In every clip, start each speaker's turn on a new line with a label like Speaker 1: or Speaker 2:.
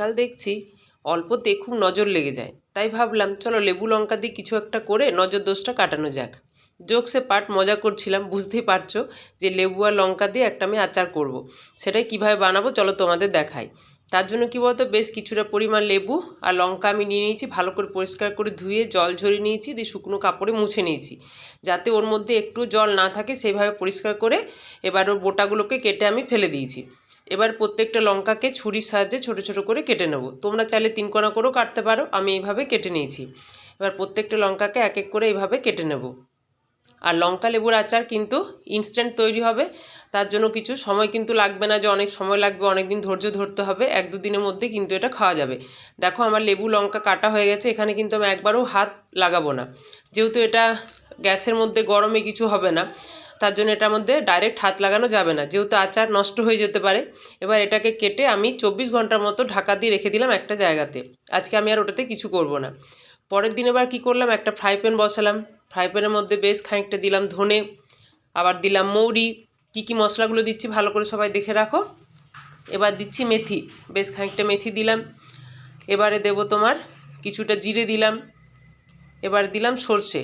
Speaker 1: আজকাল দেখছি অল্পতে খুব নজর লেগে যায়। তাই ভাবলাম, চলো লেবু লঙ্কা দিয়ে কিছু একটা করে নজর দোষটা কাটানো যাক। জোকসে পাট মজা করছিলাম, বুঝতেই পারছ যে লেবু আর লঙ্কা দিয়ে একটা আমি আচার করব। সেটাই কীভাবে বানাবো চলো তোমাদের দেখাই। তার জন্য কী বলতো, বেশ কিছুটা পরিমাণ লেবু আর লঙ্কা আমি নিয়ে নিয়েছি, ভালো করে পরিষ্কার করে ধুয়ে জল ঝরিয়ে নিয়েছি, দিয়ে শুকনো কাপড়ে মুছে নিয়েছি। যাতে ওর মধ্যে একটু জল না থাকে সেইভাবে পরিষ্কার করে এবার ওর বোটাগুলোকে কেটে আমি ফেলে দিয়েছি। এবার প্রত্যেকটা লঙ্কাকে ছুরির সাহায্যে ছোট ছোট করে কেটে নেব। তোমরা চাইলে তিন কোনা করেও কাটতে পারো, আমি এইভাবে কেটে নিয়েছি। এবার প্রত্যেকটা লঙ্কাকে এক এক করে এইভাবে কেটে নেব। আর লঙ্কা লেবুর আচার কিন্তু ইনস্ট্যান্ট তৈরি হবে, তার জন্য কিছু সময় কিন্তু লাগবে না যে অনেক সময় লাগবে অনেক দিন ধৈর্য ধরতে হবে, এক দু দিনের মধ্যে কিন্তু এটা খাওয়া যাবে। দেখো আমার লেবু লঙ্কা কাটা হয়ে গেছে, এখানে কিন্তু আমি একবারও হাত লাগাবো না। যেহেতু এটা গ্যাসের মধ্যে গরমে কিছু হবে না তার জন্য এটার মধ্যে ডাইরেক্ট হাত লাগানো যাবে না। যেহেতু আচার নষ্ট হয়ে যেতে পারে, এবার এটাকে কেটে আমি চব্বিশ ঘণ্টার মতো ঢাকা দিয়ে রেখে দিলাম একটা জায়গাতে। আজকে আমি আর ওটাতে কিছু করব না। পরের দিন এবার কী করলাম? একটা ফ্রাই প্যান বসালাম। ফ্রাই প্যানের মধ্যে বেশ খানিকটা দিলাম ধনে, আবার দিলাম মৌরি। কী কী মশলাগুলো দিচ্ছি ভালো করে সবাই দেখে রাখো। এবার দিচ্ছি মেথি। বেশ খানিকটা মেথি দিলাম। এবারে দেব তোমার কিছুটা জিরে দিলাম। এবার দিলাম সর্ষে।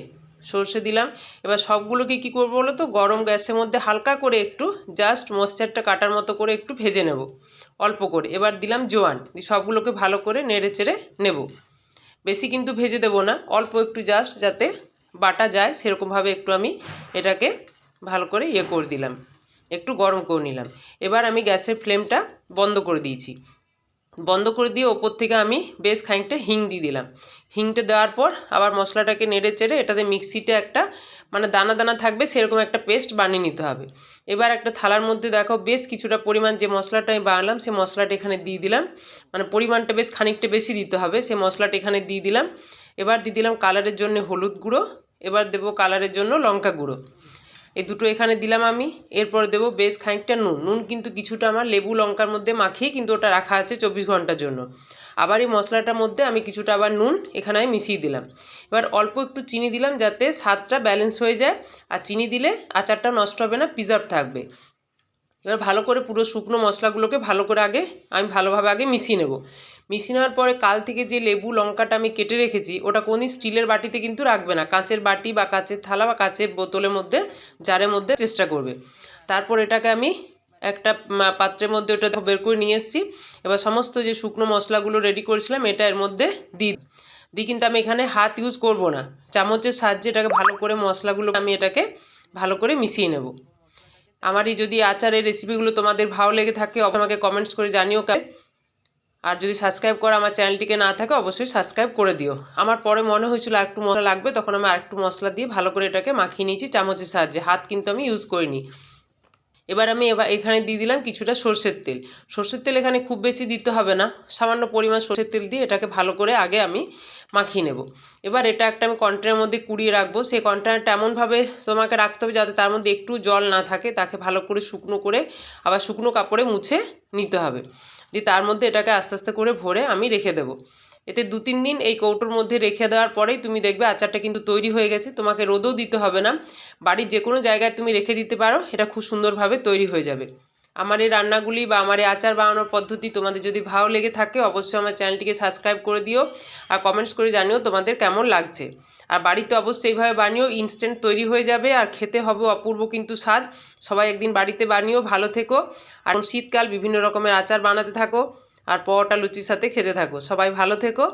Speaker 1: সর্ষে দিলাম। এবার সবগুলোকে কী করব বলো তো গরম গ্যাসের মধ্যে হালকা করে একটু জাস্ট মশ্চারটা কাটার মতো করে একটু ভেজে নেব। অল্প করে। এবার দিলাম জোয়ান। সবগুলোকে ভালো করে নেড়ে চেড়ে নেব। বেশি কিন্তু ভেজে দেবো না। অল্প একটু জাস্ট যাতে বাটা যায়, সেরকমভাবে একটু আমি এটাকে ভালো করে ইয়ে করে দিলাম। একটু গরম করে নিলাম। এবার আমি গ্যাসের ফ্লেমটা বন্ধ করে দিয়েছি। বন্ধ করে দিয়ে ওপর থেকে আমি বেশ খানিকটা হিং দিয়ে দিলাম। হিংটা দেওয়ার পর আবার মশলাটাকে নেড়ে চেড়ে এটাতে মিক্সিতে একটা মানে দানা দানা থাকবে সেরকম একটা পেস্ট বানিয়ে নিতে হবে। এবার একটা থালার মধ্যে দেখো বেশ কিছুটা পরিমাণ যে মশলাটা আমি বানালাম সেই মশলাটা এখানে দিয়ে দিলাম। মানে পরিমাণটা বেশ খানিকটা বেশি দিতে হবে সেই মশলাটা এখানে দিয়ে দিলাম। এবার দিয়ে দিলাম কালারের জন্য হলুদ গুঁড়ো, এবার দেবো কালারের জন্য লঙ্কা গুঁড়ো। এই দুটো এখানে দিলাম আমি। এরপর দেবো বেশ খানিকটা নুন। নুন কিন্তু কিছুটা আমার লেবু লঙ্কার মধ্যে মাখিয়ে কিন্তু ওটা রাখা আছে চব্বিশ ঘণ্টার জন্য। আবার এই মশলাটার মধ্যে আমি কিছুটা আবার নুন এখানে আমি মিশিয়ে দিলাম। এবার অল্প একটু চিনি দিলাম যাতে স্বাদটা ব্যালেন্স হয়ে যায়। আর চিনি দিলে আচারটা নষ্ট হবে না প্রিজার্ভ থাকবে। এবার ভালো করে পুরো শুকনো মশলাগুলোকে ভালো করে আগে, আমি ভালোভাবে আগে মিশিয়ে নেব। মিশিয়ে পরে কাল থেকে যে লেবু, লঙ্কাটা আমি কেটে রেখেছি, ওটা কোনদিন স্টিলের বাটিতে কিন্তু রাখবে না। কাঁচের বাটি বা কাঁচের থালা বা কাঁচের বোতলের মধ্যে, জারের মধ্যে চেষ্টা করবে। তারপর এটাকে আমি একটা পাত্রের মধ্যে ওটা বের করে নিয়ে এসেছি। এবার সমস্ত যে শুকনো মশলাগুলো রেডি করেছিলাম, এটা এর মধ্যে দিই দিই কিন্তু আমি এখানে হাত ইউজ করব না। চামচের সাহায্যে এটাকে ভালো করে মশলাগুলো আমি এটাকে ভালো করে মিশিয়ে নেব। আমার এই যদি আচারের রেসিপিগুলো তোমাদের ভালো লেগে থাকে আমাকে কমেন্টস করে জানিও আর যদি সাবস্ক্রাইব করা আমার চ্যানেলটিকে না থাকে, অবশ্যই সাবস্ক্রাইব করে দিও। আমার পরে মনে হয়েছিল আরেকটু মশলা লাগবে, তখন আমি আরেকটু মশলা দিয়ে ভালো করে এটাকে মাখিয়ে নিয়েছি, চামচের সাহায্যে। হাত কিন্তু আমি ইউজ করিনি। এবার আমি এবার এখানে দিয়ে দিলাম কিছুটা সর্ষের তেল। সর্ষের তেল এখানে খুব বেশি দিতে হবে না, সামান্য পরিমাণ সর্ষের তেল দিয়ে এটাকে ভালো করে আগে আমি মাখিয়ে নেব। এবার এটা একটা আমি কন্টেনারের মধ্যে কুড়িয়ে রাখব। সেই কন্টেনারটা এমনভাবে তোমাকে রাখতে হবে যাতে তার মধ্যে একটু জল না থাকে, তাকে ভালো করে শুকনো করে আবার শুকনো কাপড়ে মুছে নিতে হবে। দিয়ে তার মধ্যে এটাকে আস্তে আস্তে করে ভরে আমি রেখে দেবো। এতে দু তিন দিন এই কৌটোর মধ্যে রেখে দেওয়ার পরেই তুমি দেখবে আচারটা কিন্তু তৈরি হয়ে গেছে। তোমাকে রোদও দিতে হবে না। বাড়ির যে কোনো জায়গায় তুমি রেখে দিতে পারো, এটা খুব সুন্দরভাবে তৈরি হয়ে যাবে। আমার এই রান্নাগুলি বা আমার এই আচার বানানোর পদ্ধতি তোমাদের যদি ভালো লেগে থাকে, অবশ্যই আমার চ্যানেলটিকে সাবস্ক্রাইব করে দিও আর কমেন্টস করে জানিও তোমাদের কেমন লাগছে। আর বাড়িতে অবশ্যই এইভাবে বানিও ইনস্ট্যান্ট তৈরি হয়ে যাবে আর খেতে হবে অপূর্ব কিন্তু স্বাদ। সবাই একদিন বাড়িতে বানিও, ভালো থেকো। আর শীতকাল বিভিন্ন রকমের আচার বানাতে থাকো। আর পরোটা লুচির সাথে খেতে থাকো সবাই ভালো থেকো